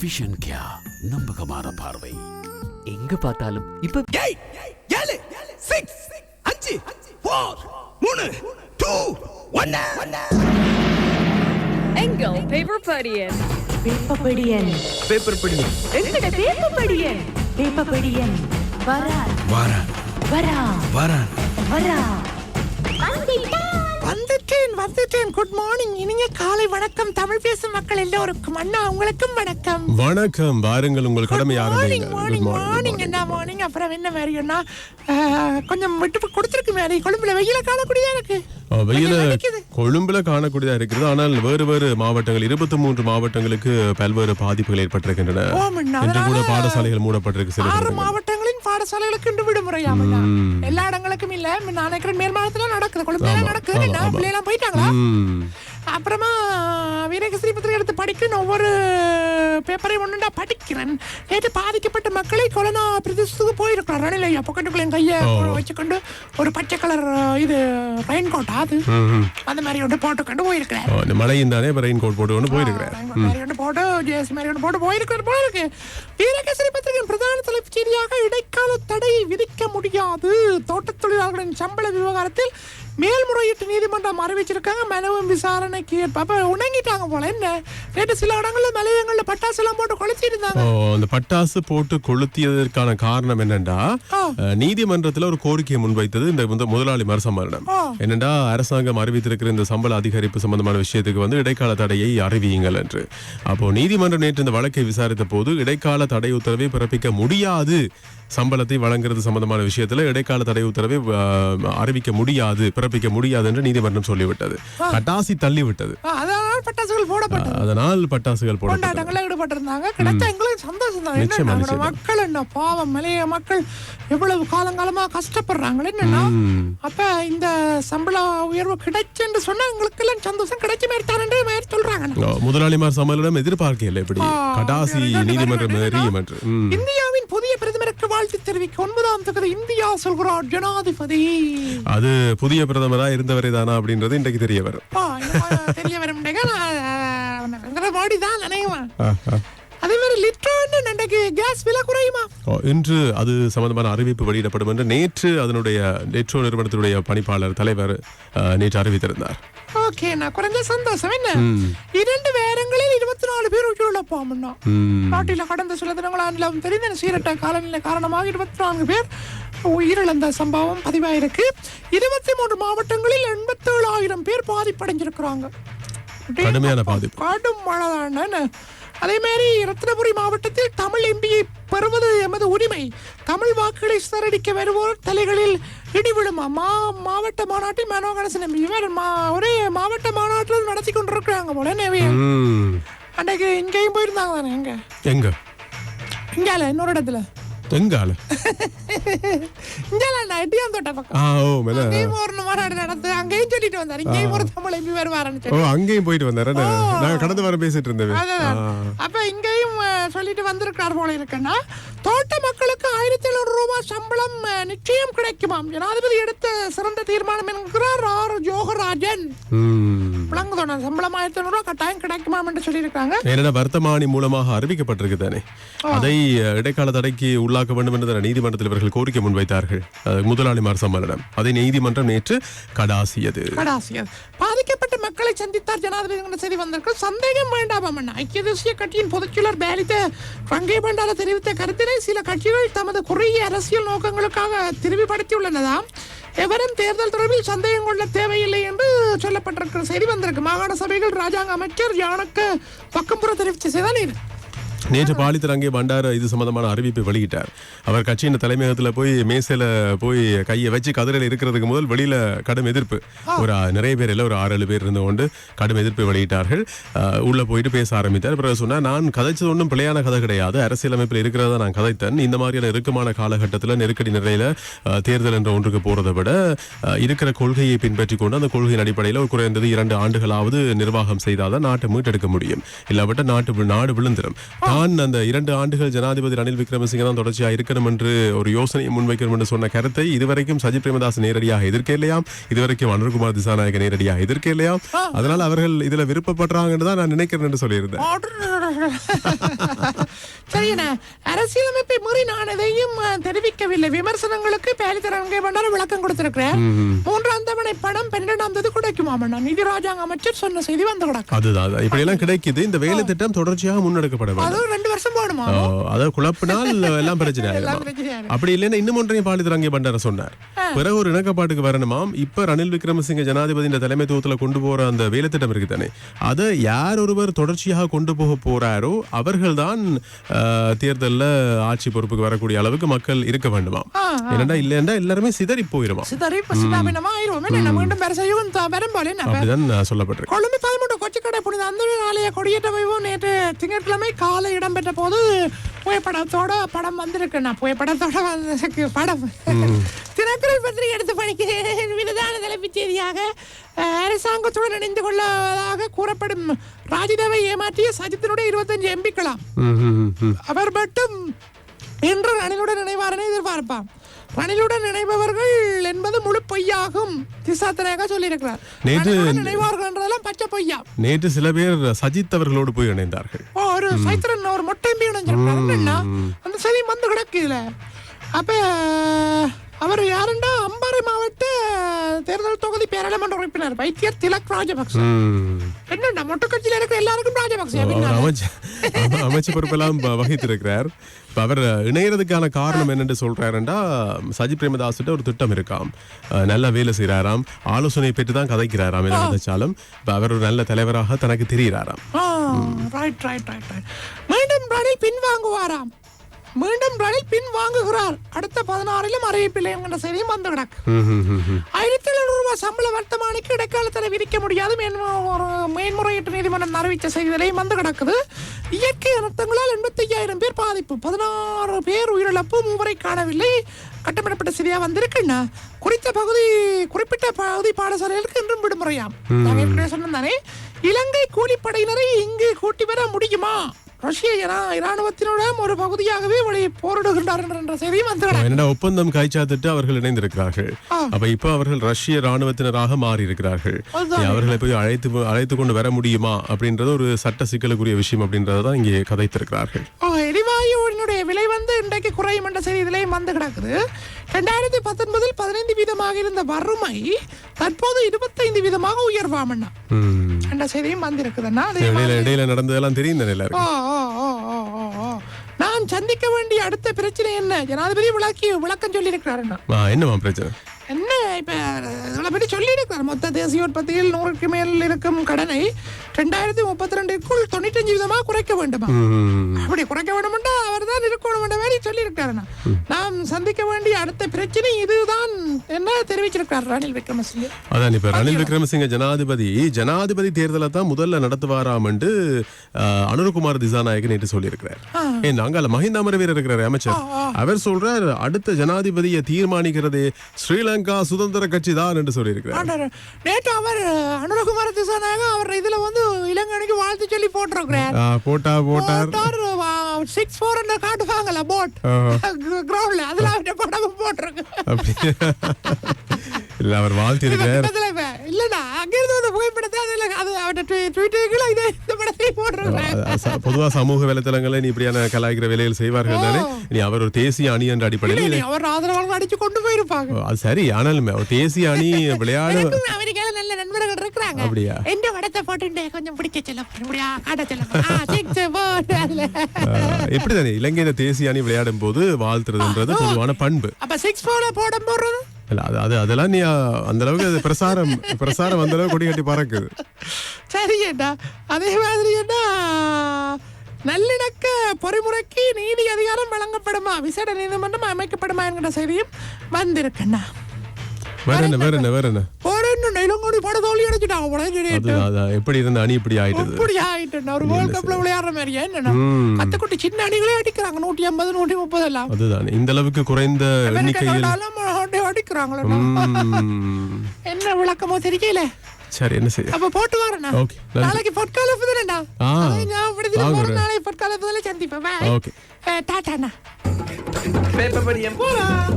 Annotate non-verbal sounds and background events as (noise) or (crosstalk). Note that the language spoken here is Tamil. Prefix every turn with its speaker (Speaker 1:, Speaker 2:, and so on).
Speaker 1: விஷன் கியா நம்பகமான பார்வை.
Speaker 2: எங்க பார்த்தாலும் இப்ப
Speaker 3: ஏழு சிக்ஸ் அஞ்சு ஃபோர் மூணு டூ ஒன்னு
Speaker 4: எங்கள் பேப்பர் படியன்?
Speaker 5: பேப்பபடியன்
Speaker 6: பேப்பர் படி
Speaker 5: எங்கட பேப்பபடியன் பேப்பபடியன் வரா
Speaker 3: வாரான்.
Speaker 5: வரா
Speaker 3: வாரான்.
Speaker 5: வரா
Speaker 7: வந்துட்டேன் வந்துட்டேன். குட் மார்னிங் இனிய காலை வணக்கம். தமிழ் பேசும் மக்கள் எல்லோருக்கும் அண்ணா உங்களுக்கும் வணக்கம்.
Speaker 8: வணக்கம். வாருங்கள் உங்கள் கடமை
Speaker 7: மார்னிங்
Speaker 8: ஆரம்பிங்க
Speaker 7: மார்னிங் என்ன மார்னிங் அப்புறம் என்ன மாதிரின்னா கொஞ்சம் விட்டு கொடுத்துருக்கு மேரி கொழும்புல வெயில காணக்கூடியதா இருக்கு?
Speaker 8: வெயில. கொழும்புல காணக்கூடியதா இருக்கிறது ஆனால் வேறு வேறு மாவட்டங்கள் இருபத்தி மூன்று மாவட்டங்களுக்கு பல்வேறு பாதிப்புகள் ஏற்பட்டிருக்கின்றன. இன்று கூட பாடசாலைகள் மூடப்பட்டிருக்கு சில
Speaker 7: ஆறு மாவட்டங்களின் பாடசாலைகளுக்கு இன்று விடுமுறையாமண்ணா எல்லா இடங்களுக்கும் இல்ல. நான் நினைக்கிறேன் மேல் மாவட்டத்துல நடக்குது. கொழும்புல நடக்குது. பிள்ளைலாம் போயிட்டாங்களா. அப்புறமா படிக்கிறேன் ஒவ்வொரு பேப்பரையும் ஒன்றுண்டா படிக்கிறேன். நேற்று பாதிக்கப்பட்ட மக்களை கொரோனா பிரதேசத்துக்கு போயிருக்கிறார். ரணில் ஐயா பக்கத்துக்குள்ள என் கையை வச்சுக்கொண்டு ஒரு பச்சை கலர் இது ரெயின் கோட் அது. அந்த மாதிரி ஒன்று போட்டுக்கொண்டு போயிருக்கிறார்
Speaker 8: இந்த மழையும் தானே ரெயின் கோட் போட்டு கொண்டு போயிருக்கிறேன்.
Speaker 7: மாதிரி ஒன்று போட்டு ஜேசி மாதிரி ஒன்று போட்டு போயிருக்கிறார் போல இருக்கு. வீரகேசரி பத்திரிகையின் பிரதான தலைப்புச் செய்தியாக இடைக்கால தடை விதிக்க முடியாது. தோட்டத் தொழிலாளர்களின் சம்பள விவகாரத்தில் மேல்முறையீட்டு நீதிமன்றம் அறிவிச்சிருக்காங்க மனுவும் விசாரணைக்கு அப்ப உணங்கிட்டாங்க போல என்ன? நேற்று சில இடங்கள்ல மலையங்கள்ல பட்டாசு எல்லாம் போட்டு கொளுத்தி இருந்தாங்க
Speaker 8: ஓ, அந்த பட்டாசு போட்டு கொளுத்தியதற்கான காரணம். அஹ், நீதிமன்றத்துல ஒரு கோரிக்கையை முன்வைத்தது இந்த முத- முதலாளி மறுசம்மரணம்
Speaker 7: ஆ.
Speaker 8: என்னண்டா அரசாங்கம் அறிவித்திருக்கிற இந்த சம்பள அதிகரிப்பு சம்பந்தமான விஷயத்துக்கு வந்து இடைக்கால தடையை அறிவியுங்கள் என்று. அப்போ நீதிமன்றம் நேற்று இந்த வழக்கை விசாரித்த போது இடைக்கால தடை உத்தரவை பிறப்பிக்க முடியாது. சம்பளத்தை வழங்குறது சம்பந்தமான விஷயத்துல இடைக்கால தடை உத்தரவை அறிவிக்க முடியாது பிறப்பிக்க முடியாது என்று நீதிமன்றம் சொல்லிவிட்டது. கட்டாசி தள்ளிவிட்டது.
Speaker 7: பட்டாசுகள் போடப்பட்டது.
Speaker 8: அதனால் பட்டாசுகள் போடப்பட்டது.
Speaker 7: கொண்டாட்டங்கள்ல ஈடுபட்டிருந்தாங்க. கிடைச்சா எங்களுக்கு சந்தோஷம் தான்
Speaker 8: நிச்சயமா,
Speaker 7: என்ன நம்ம
Speaker 8: நிச்சயமா.
Speaker 7: மக்கள் என்ன பாவம் மலைய மக்கள் எவ்வளவு காலங்காலமா கஷ்டப்படுறாங்க என்னன்னா. அப்ப இந்த சம்பள உயர்வு கிடைச்சுன்னு சொன்னா எங்களுக்கு எல்லாம் சந்தோஷம் கிடைச்ச மாதிரி தானே மாதிரி சொல்றாங்க.
Speaker 8: முதலாளிமார் சம்மேளனம் எதிர்பார்க்கல இப்படி. கடாசி நீதிமன்றம்
Speaker 7: நிலைமை
Speaker 8: எறியும் என்று ம்.
Speaker 7: இந்தியாவின் புதிய பிரதமருக்கு வாழ்த்து தெரிவிக்க ஒன்பதாம் தொகுதி இந்தியா சொல்கிறார் ஜனாதிபதி.
Speaker 8: அது புதிய பிரதமரா இருந்தவரே தானா அப்படின்றது இன்றைக்கு தெரிய வரும்.
Speaker 7: தெரிய வரும் மோடி தான் நினைவேன். அதே மாதிரி லிட்டர் இன்றைக்கு கேஸ் விலை குறையுமா?
Speaker 8: இன்று அது சம்பந்தமான அறிவிப்பு வெளியிடப்படும் என்று நேற்று அதனுடைய நெட்ரோ நிறுவனத்தினுடைய பணிப்பாளர் தலைவர் நேற்று அறிவித்திருந்தார்.
Speaker 7: ஓகே நான் குறைஞ்ச சந்தோஷம். என்ன? இரண்டு வேரங்களில் இருபத்தி நாலு பேர் உயிரிழப்பாமண்ணா
Speaker 8: ம்.
Speaker 7: நாட்டில் கடந்த சில தினங்களாக தெரிந்த சீரட்ட காலநிலை காரணமாக இருபத்தி நான்கு பேர் உயிரிழந்த சம்பவம் பதிவாயிருக்கு. இருபத்தி மூன்று மாவட்டங்களில் எண்பத்தேழாயிரம் பேர் பாதிப்படைஞ்சிருக்கிறாங்க.
Speaker 8: கடுமையான பாதிப்பு.
Speaker 7: கடும் மழை தானே அதே மாதிரி ரத்னபுரி மாவட்டத்தில் தமிழ் எம்பியை பெறுவது எமது உரிமை. தமிழ் வாக்குகளை சிதறடிக்க வருவோர் தலைகளில் இடி விழுமா? மா மாவட்ட மாநாட்டில் மனோ கணேசன் எம்பி. இவர் மா ஒரே மாவட்ட மாநாட்டில் நடத்தி கொண்டிருக்கிறாங்க போல நேவே.
Speaker 8: ம்.
Speaker 7: அன்றைக்கு இங்கேயும் போயிருந்தாங்க தானே எங்க?
Speaker 8: எங்க?
Speaker 7: இங்கால இன்னொரு இடத்துல.
Speaker 8: எங்கால
Speaker 7: இங்கால நான் எட்டியாந்தோட்ட பக்கம்
Speaker 8: ஆ ஓ மேல
Speaker 7: அங்கேயும் ஒரு மாநாடு நடத்து அங்கேயும் சொல்லிட்டு வந்தார் இங்கேயும் ஒரு தமிழ் எம்பி வருவாருன்னு
Speaker 8: ஓ அங்கேயும் போயிட்டு வந்தாரு நாங்க கடந்த வாரம் பேசிட்டு இருந்தேன்.
Speaker 7: அப்ப இங்கேயும் சொல்லிட்டு வந்திருக்கார் போல இருக்குன்னா தோட்ட மக்களுக்கு ஆயிரத்தி எழுநூறு ரூபாய் சம்பளம் நிச்சயம் கிடைக்குமாம் ஜனாதிபதி எடுத்த சிறந்த தீர்மானம் என்கிறார் ஆர் ஜோகராஜன் விளங்குதோட சம்பளம் ஆயிரத்தி ஐநூறு ரூபாய் கட்டாயம் கிடைக்குமாம் என்று சொல்லியிருக்காங்க.
Speaker 8: ஏன்னா வர்த்தமானி மூலமாக அறிவிக்கப்பட்டிருக்கு தானே? அதை இடைக்கால தடைக்கு உள்ளாக்க வேண்டும் என்று நீதிமன்றத்தில் இவர்கள் கோரிக்கை முன்வைத்தார்கள். முதலாளிமார் சம்மேளனம். அதை நீதிமன்றம் நேற்று கடாசியது.
Speaker 7: கடாசியர் பாதிக்கப்பட்ட அவர்களை சந்தித்தார் ஜனாதிபதி என்ற செய்தி வந்திருக்கு சந்தேகம் வேண்டாம் அம்மன் ஐக்கிய தேசிய கட்சியின் பொதுச்செயலர் பேலித்த ரங்கை பண்டார தெரிவித்த கருத்தினை சில கட்சிகள் தமது குறுகிய அரசியல் நோக்கங்களுக்காக திரும்பிப்படுத்தியுள்ளனதாம் எவரும் தேர்தல் தொடர்பில் சந்தேகம் கொள்ள தேவையில்லை என்று சொல்லப்பட்டிருக்கிற செய்தி வந்திருக்கு. மாகாண சபைகள் ராஜாங்க அமைச்சர் யானக்கு பக்கம்புற தெரிவித்த செய்தான் இது.
Speaker 8: நேற்று பாலித்தர் அங்கே பண்டார இது சம்பந்தமான அறிவிப்பை வெளியிட்டார். அவர் கட்சியின் தலைமையகத்தில் போய் மேசையில் போய் கையை வச்சு கதிரையில் இருக்கிறதுக்கு முதல் வெளியில கடும் எதிர்ப்பு. ஒரு நிறைய பேர் இல்லை ஒரு ஆறு ஏழு பேர் இருந்து கொண்டு கடும் எதிர்ப்பை வெளியிட்டார்கள். உள்ளே உள்ள போயிட்டு பேச ஆரம்பித்தார். பிறகு சொன்னா நான் கதைச்சது ஒன்றும் பிழையான கதை கிடையாது. அரசியலமைப்பில் இருக்கிறதா நான் கதைத்தேன். இந்த மாதிரியான இறுக்கமான காலகட்டத்தில் நெருக்கடி நிலையில தேர்தல் என்ற ஒன்றுக்கு போறதை விட இருக்கிற கொள்கையை பின்பற்றி கொண்டு அந்த கொள்கையின் அடிப்படையில் ஒரு குறைந்தது இரண்டு ஆண்டுகளாவது நிர்வாகம் செய்தாதான் நாட்டை மீட்டெடுக்க முடியும். இல்லாவிட்ட நாட்டு நாடு விழுந்துடும் தான் அந்த இரண்டு ஆண்டுகள் ஜனாதிபதி ரணில் விக்ரமசிங்க தான் தொடர்ச்சியாக இருக்கணும் என்று ஒரு யோசனையை முன்வைக்கணும் என்று சொன்ன கருத்தை இதுவரைக்கும் சஜித் பிரேமதாஸ் நேரடியாக எதிர்க்கலையாம் இதுவரைக்கும் அனுர்குமார் திசாநாயக நேரடியாக எதிர்க்கலையாம் அதனால அவர்கள் இதுல விருப்பப்படுறாங்கன்னு தான் நான் நினைக்கிறேன் என்று சொல்லியிருந்தேன் (laughs)
Speaker 7: சரியண்ணா அரசியலமைப்பை மீறி நான் எதையும் தெரிவிக்கவில்லை. விமர்சனங்களுக்கு பேலித்தரங்கை பண்டார விளக்கம் கொடுத்திருக்கிறேன். மூன்றாம் தவணை பணம் பன்னிரெண்டாம் தேதி கிடைக்குமாமண்ணா நிதி ராஜாங்க அமைச்சர் சொன்ன செய்தி வந்து கிடக்கு.
Speaker 8: அதுதான். இப்படி எல்லாம் கிடைக்குது. இந்த வேலை திட்டம் தொடர்ச்சியாக முன்னெடுக்கப்பட வேண்டும்.
Speaker 7: அதுவும் ரெண்டு வருஷம் போடுமா?
Speaker 8: ஆ, அதை குழப்பினால் (laughs) எல்லாம் பிரச்சனை. அப்படி இல்லைன்னா இன்னும் ஒன்றையும் பாலிதரங்கே பண்டார சொன்னார். பிறகு ஒரு இணக்கப்பாட்டுக்கு வரணுமாம். இப்ப ரணில் விக்ரமசிங்க ஜனாதிபதி இந்த தலைமைத்துவத்துல கொண்டு போற அந்த வேலை திட்டம் இருக்கு தானே. அதை யார் ஒருவர் தொடர்ச்சியாக கொண்டு போக போறாரோ அவர்கள்தான் ஆ, தேர்தல்ல ஆட்சி பொறுப்புக்கு வரக்கூடிய அளவுக்கு மக்கள் இருக்க வேண்டுமாம். என்னடா இல்லைன்னா எல்லாருமே சிதறி போயிருமா
Speaker 7: சிதறி போல
Speaker 8: அப்படிதான் சொல்லப்பட்டிருக்கு
Speaker 7: கொழும்பு பதிமூன்று கொச்சிக்கடை புனித அந்த நாளைய கொடியேற்ற வைவும் நேற்று திங்கட்கிழமை காலை இடம்பெற்ற போது புகைப்படத்தோட படம் வந்திருக்கு. நான் புகைப்படத்தோட வந்திருக்கு படம். தினக்குரல் பத்திரிகை எடுத்து படிக்கிறேன். விருதான தலைப்புச் செய்தியாக அரசாங்கத்துடன் இணைந்து கொள்ளதாக கூறப்படும் ராஜிதாவை ஏமாற்றிய சஜித்தினுடைய இருபத்தஞ்சு எம்பிக்களாம்.
Speaker 8: ம், ம், ம், ம்.
Speaker 7: அவர் மட்டும் இன்று ரணிலுடன் இணைவாரனை எதிர்பார்ப்பாம். ரணிலுடன் இணைபவர்கள் என்பது முழு பொய்யாகும். திசாத்தனாக சொல்லியிருக்கிறார்.
Speaker 8: நேற்று-
Speaker 7: இணைவார்கள் என்றதெல்லாம் பச்சை பொய்யா.
Speaker 8: நேற்று சில பேர் சஜித் அவர்களோடு போய் இணைந்தார்கள்.
Speaker 7: ஓ, ஒரு சைத்திரன் ஒரு மொட்டை இணைஞ்சிருக்காருன்னா அந்த செய்தி வந்து கிடக்குதுல அப்ப அவர் யாருண்டா? அம்பாறை மாவட்ட தேர்தல் தொகுதி பேராளுமன்ற உறுப்பினர் வைத்தியர் திலக் ராஜபக்ச. என்னண்டா மொட்டை கட்சியில இருக்கிற எல்லாருக்கும் ராஜபக்ச
Speaker 8: அமைச்ச அம- அமைச்சு பொறுப்பெல்லாம் வகித்திருக்கிறார். அவர் இணையறதுக்கான காரணம் என்னன்னு சொல்றாருண்டா சஜித் பிரேமதாஸ்கிட்ட ஒரு திட்டம் இருக்காம். நல்ல வேலை செய்யறாராம் ஆலோசனை பெற்று தான் கதைக்கிறாராம் என்ன நினைச்சாலும். இப்ப அவர் ஒரு நல்ல தலைவராக தனக்கு தெரிகிறாராம்
Speaker 7: ரைட் ரைட் ரைட் ரைட் மீண்டும் ரணில் பின் வாங்குவாராம் மீண்டும் ரணில் பின் வாங்குகிறார் அடுத்த பதினாறிலும் அறிவிப்பில்லை என்கிற செய்தியும் வந்து கிடக்கு. ஆயிரத்தி எழுநூறு ரூபாய் சம்பள வர்த்தமானிக்கு இடைக்காலத்தில் விதிக்க முடியாது ஒரு மேன்முறையீட்டு நீதிமன்றம் அறிவித்த செய்திகளையும் வந்து கிடக்குது. இயற்கை அனர்த்தங்களால் எண்பத்தி ஐயாயிரம் பேர் பாதிப்பு. பதினாறு பேர் உயிரிழப்பு மூவரை காணவில்லை. கட்டமிடப்பட்ட சரியா வந்திருக்குன்னா குறித்த பகுதி குறிப்பிட்ட பகுதி பாடசாலைகளுக்கு இன்றும் விடுமுறையாம். நான் ஏற்கனவே சொன்னேன் இலங்கை கூலிப்படையினரை இங்கு கூட்டி வர முடியுமா? ரஷ்ய இரா- இராணுவத்தினுடன் ஒரு பகுதியாகவே வழி போரிடுகின்றார்கள் என்ற செய்தியும்.
Speaker 8: என்னடா ஒப்பந்தம் கைச்சாத்திட்டு அவர்கள் இணைந்திருக்கிறார்கள். அப்ப இப்ப அவர்கள் ரஷ்ய ராணுவத்தினராக மாறி இருக்கிறார்கள். அவர்களை போய் அழைத்து அழைத்து கொண்டு வர முடியுமா அப்படின்றது ஒரு சட்ட சிக்கலுக்குரிய விஷயம் அப்படின்றதான் இங்கே கதைத்திருக்கிறார்கள்.
Speaker 7: ஓ, எரிவாயுவினுடைய விலை வந்து இன்றைக்கு குறையும் என்ற செய்தி இதுலயும் வந்து கிடக்குது. ரெண்டாயிரத்தி பத்தொன்பதில் பதினைந்து வீதமாக இருந்த வறுமை தற்போது இருபத்தைந்து வீதமாக உயர்வாமண்ணா. என்ற செய்தியும் வந்திருக்குதுன்னா
Speaker 8: இடையில நடந்ததெல்லாம் தெரியும் தானே எல்லாருக்கும்
Speaker 7: ஓ, ஓ, ஓ, ஓ, ஓ, ஓ. நான் சந்திக்க வேண்டிய அடுத்த பிரச்சனை என்ன? ஜனாதிபதி விளக்கி விளக்கம் சொல்லியிருக்கிறாருன்னா
Speaker 8: ஆ, என்னம்மா பிரச்சனை?
Speaker 7: என்ன இப்ப இதை பற்றி சொல்லியிருக்கிறார். மொத்த தேசிய உற்பத்தியில் நூறுக்கு மேல் இருக்கும் கடனை ரெண்டாயிரத்தி முப்பத்தி ரெண்டுக்குள் தொண்ணூத்தஞ்சு விதமாக குறைக்க வேண்டுமா. அப்படி குறைக்க வேண்டுமென்றா அவர் தான் இருக்கணும் என்ற மாதிரி சொல்லியிருக்காருண்ணா நாம் சந்திக்க வேண்டிய அடுத்த பிரச்சனை இதுதான் என்ன தெரிவிச்சிருக்கார் ரணில் விக்ரமசிங்கே.
Speaker 8: அதான் இப்ப ரணில் விக்ரமசிங்க ஜனாதிபதி. ஜனாதிபதி தேர்தலை தான் முதல்ல நடத்துவாராம் என்று அனுரகுமார் திசாநாயக் நேற்று சொல்லியிருக்கிறார். ஏன் அங்கால மஹிந்த அமரவீரர் இருக்கிறார் அமைச்சர். அவர் சொல்றார் அடுத்த ஜனாதிபதியை தீர்மானிக்கிறதே ஸ்ரீலங்கா சுதந்திர கட்சி தான் என்று சொல்லியிருக்கிறார்.
Speaker 7: நேற்று அவர் அனுரகுமார திசானாக அவர் இதுல வந்து இலங்கைக்கு வாழ்த்து சொல்லி போட்டிருக்கிறார்.
Speaker 8: போட்டா போட்டார்.
Speaker 7: சிக்ஸ் ஃபோர் ஹண்ட்ரட் காட்டுவாங்கல்ல போட். கிரவுண்ட்ல அதுல அவர்கிட்ட படமும் போட்டிருக்கு.
Speaker 8: இல்ல அவர் வாழ்த்தி இருக்கிறார்
Speaker 7: பக்கத்துல இப்ப இல்லடா அங்க இருந்து வந்த புகைப்படத்தை அதுல அது அவர்கிட்ட ட்விட்டருக்குள்ள இதே இந்த படத்தையும் போட்டிருக்கிறேன்.
Speaker 8: பொதுவா சமூக வலைத்தளங்களை நீ இப்படியான கலாய்க்கிற வேலைகள் செய்வார்கள் தானே? நீ அவர் ஒரு தேசிய அணி என்ற அடிப்படையில்
Speaker 7: அவர் ஆதரவாளர்கள் அடிச்சு கொண்டு போயிருப்பாங்க.
Speaker 8: அது சரி ஆனாலுமே ஒரு தேசிய அணி விளையாடு
Speaker 7: அமெரிக்கால நல்ல நண்பர்கள் இருக்கிறாங்க.
Speaker 8: அப்படியா?
Speaker 7: எந்த படத்தை போட்டு கொஞ்சம் பிடிக்க சொல்ல முடியா காட்ட சொல்ல. சிக்ஸ் போட்டு அதுல.
Speaker 8: எப்படி தானே இலங்கையில தேசிய அணி விளையாடும் போது வாழ்த்துறதுன்றது பொதுவான பண்பு.
Speaker 7: அப்ப சிக்ஸ் போல போட போடுறது?
Speaker 8: இல்ல அது அது அதெல்லாம் நீ அந்த அளவுக்கு அது பிரசாரம் பிரசாரம் அந்த அளவுக்கு கொடி கட்டி பறக்குது.
Speaker 7: சரி ஏண்டா? அதே மாதிரி என்ன? நல்லிணக்க பொறிமுறைக்கு நீதி அதிகாரம் வழங்கப்படுமா? விசேட நீதிமன்றம் அமைக்கப்படுமா என்கிற செய்தியும் வந்திருக்கண்ணா.
Speaker 8: வேற என்ன வேற என்ன வேற என்ன?
Speaker 7: இளங்கோடி பட தோல்வி அடைச்சிட்டாங்க உடனே
Speaker 8: எப்படி இருந்த அணி இப்படி ஆயிட்டது
Speaker 7: இப்படி ஆயிட்டு ஒரு வேர்ல்ட் கப்ல விளையாடுற மாதிரி என்னன்னா
Speaker 8: ம்.
Speaker 7: கத்துக்குட்டி சின்ன அணிகளே அடிக்கிறாங்க நூற்றி ஐம்பது நூற்றி முப்பது எல்லாம்
Speaker 8: அதுதான் இந்த அளவுக்கு குறைந்த எண்ணிக்கையில்
Speaker 7: அடிக்கிறாங்களே. என்ன விளக்கமோ தெரியல
Speaker 8: சரி என்ன செய்ய
Speaker 7: அப்ப போட்டு
Speaker 8: Okay, நன்றி.
Speaker 7: நாளைக்கு பொற்கால புதனண்டா
Speaker 8: ஆ.
Speaker 7: நான் விடுதலை
Speaker 8: வாங்க
Speaker 7: போறேன்
Speaker 8: வரேன்.
Speaker 7: நாளைக்கு பொற்கால புதல சந்திப்பேன்.
Speaker 8: Okay.
Speaker 7: Eh, டாட்டாண்ணா
Speaker 3: பேப்பர் படியம் போலாம்